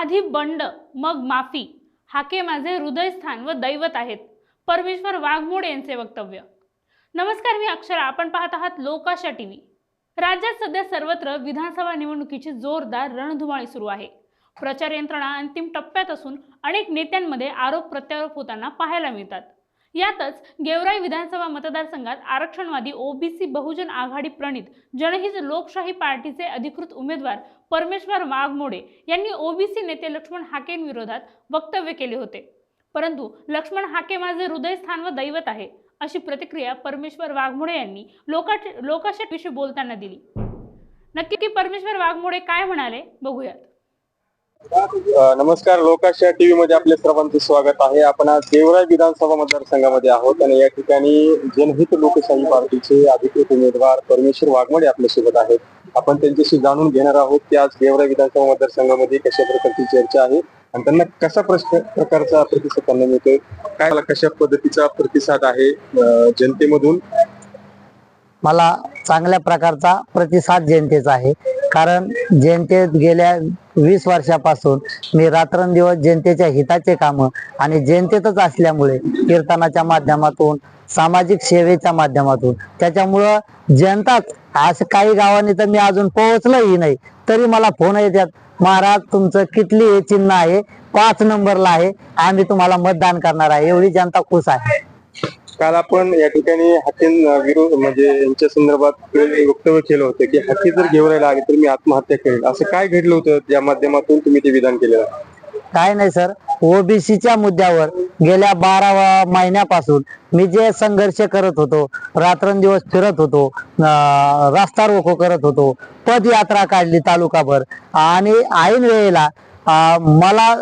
आधी बंड मग माफी. हाके माझे हृदयस्थान व दैवत आहेत. परमेश्वर वाघमोड यांचे वक्तव्य. नमस्कार मी अक्षरा आपण पाहत आहात लोकाशा टी व्ही राज्यात सध्या सर्वत्र विधानसभा निवडणुकीची जोरदार रणधुमाळी सुरू आहे. प्रचार यंत्रणा अंतिम टप्प्यात असून अनेक नेत्यांमध्ये आरोप प्रत्यारोप होताना पाहायला मिळतात. यातच गेवराई विधानसभा मतदारसंघात आरक्षणवादी ओबीसी बहुजन आघाडी प्रणित जनहित लोकशाही पार्टीचे अधिकृत उमेदवार परमेश्वर वाघमोडे यांनी ओबीसी नेते लक्ष्मण हाकेंविरोधात वक्तव्य केले होते. परंतु लक्ष्मण हाके माझे हृदयस्थान व दैवत आहे अशी प्रतिक्रिया परमेश्वर वाघमोडे यांनी लोका लोकाशेट विषयी बोलताना दिली. नक्की की परमेश्वर वाघमोडे काय म्हणाले? बघूयात. नमस्कार. लोकाशा टीव्ही मध्ये आपले सर्वांचे स्वागत आहे. आपण आज देवराय विधानसभा मतदारसंघामध्ये आहोत आणि या ठिकाणी जनहित लोकशाही पार्टीचे अधिकृत उमेदवार परमेश्वर वाघमोडे आपल्यासोबत आहेत. आपण त्यांच्याशी जाणून घेणार आहोत की आज देवराय विधानसभा मतदारसंघामध्ये कशा प्रकारची चर्चा आहे आणि त्यांना कशा प्रश्न प्रकारचा प्रतिसाद त्यांना मिळतोय? काय कशा पद्धतीचा प्रतिसाद आहे जनतेमधून? मला चांगल्या प्रकारचा प्रतिसाद जनतेचा आहे. कारण जनतेत गेल्या वीस वर्षापासून मी रात्रंदिवस जनतेच्या हिताचे काम आणि जनतेतच असल्यामुळे कीर्तनाच्या माध्यमातून सामाजिक सेवेच्या माध्यमातून त्याच्यामुळं जनताच असं काही गावांनी तर मी अजून पोहोचलंही नाही तरी मला फोन येतात महाराज तुमचं कितली हे चिन्ह आहे? पाच नंबरला आहे. आम्ही तुम्हाला मतदान करणार आहे. एवढी जनता खुश आहे. काल आपण या ठिकाणी हाकेन विरोध म्हणजे यांच्या संदर्भात वक्तव्य केलं होतं की हाके जर घेऊन आले तर मी आत्महत्या करेल असं काय घडलं होतं या माध्यमातून तुम्ही ते विधान केलेलं? काय नाही सर. ओबीसीच्या मुद्द्यावर गेल्या बारा महिन्यापासून मी जे संघर्ष करत होतो रात्रंदिवस फिरत होतो अं, रस्ता रोको करत होतो पदयात्रा काढली तालुकाभर. आणि ऐन वेळेला मला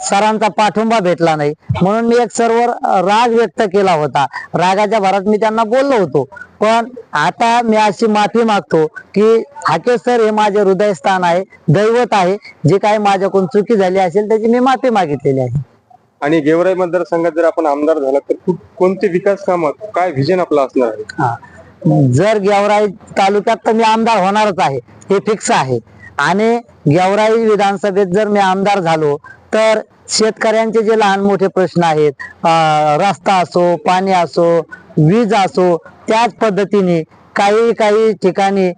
सरांचा पाठिंबा भेटला नाही. म्हणून मी एक सर्व राग व्यक्त केला होता. रागाच्या भरात मी त्यांना बोललो होतो. पण आता मी अशी माफी मागतो की हाके सर हे माझे हृदयस्थान आहे दैवत आहे. जे काही माझ्याकडून चुकी झाली असेल त्याची मी माफी मागितलेली आहे. आणि गेवराई मतदारसंघात जर आपण आमदार झाला तर कोणते विकास कामात काय व्हिजन आपलं असणार आहे. जर गेवराई तालुक्यात तर मी आमदार होणारच आहे. हे फिक्स आहे. आणि गेवराई विधानसभेत जर मी आमदार झालो तर शेतकऱ्यांचे जे लहान मोठे प्रश्न आहेत रस्ता असो पाणी असो वीज असो त्याच पद्धतीने काही काही ठिकाणी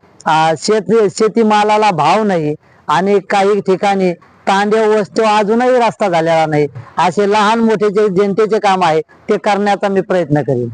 शेत शेतीमालाला भाव नाही आणि काही ठिकाणी तांड्या वस्तू अजूनही रस्ता झालेला नाही. असे लहान मोठे जे जनतेचे काम आहे ते करण्याचा मी प्रयत्न करेन.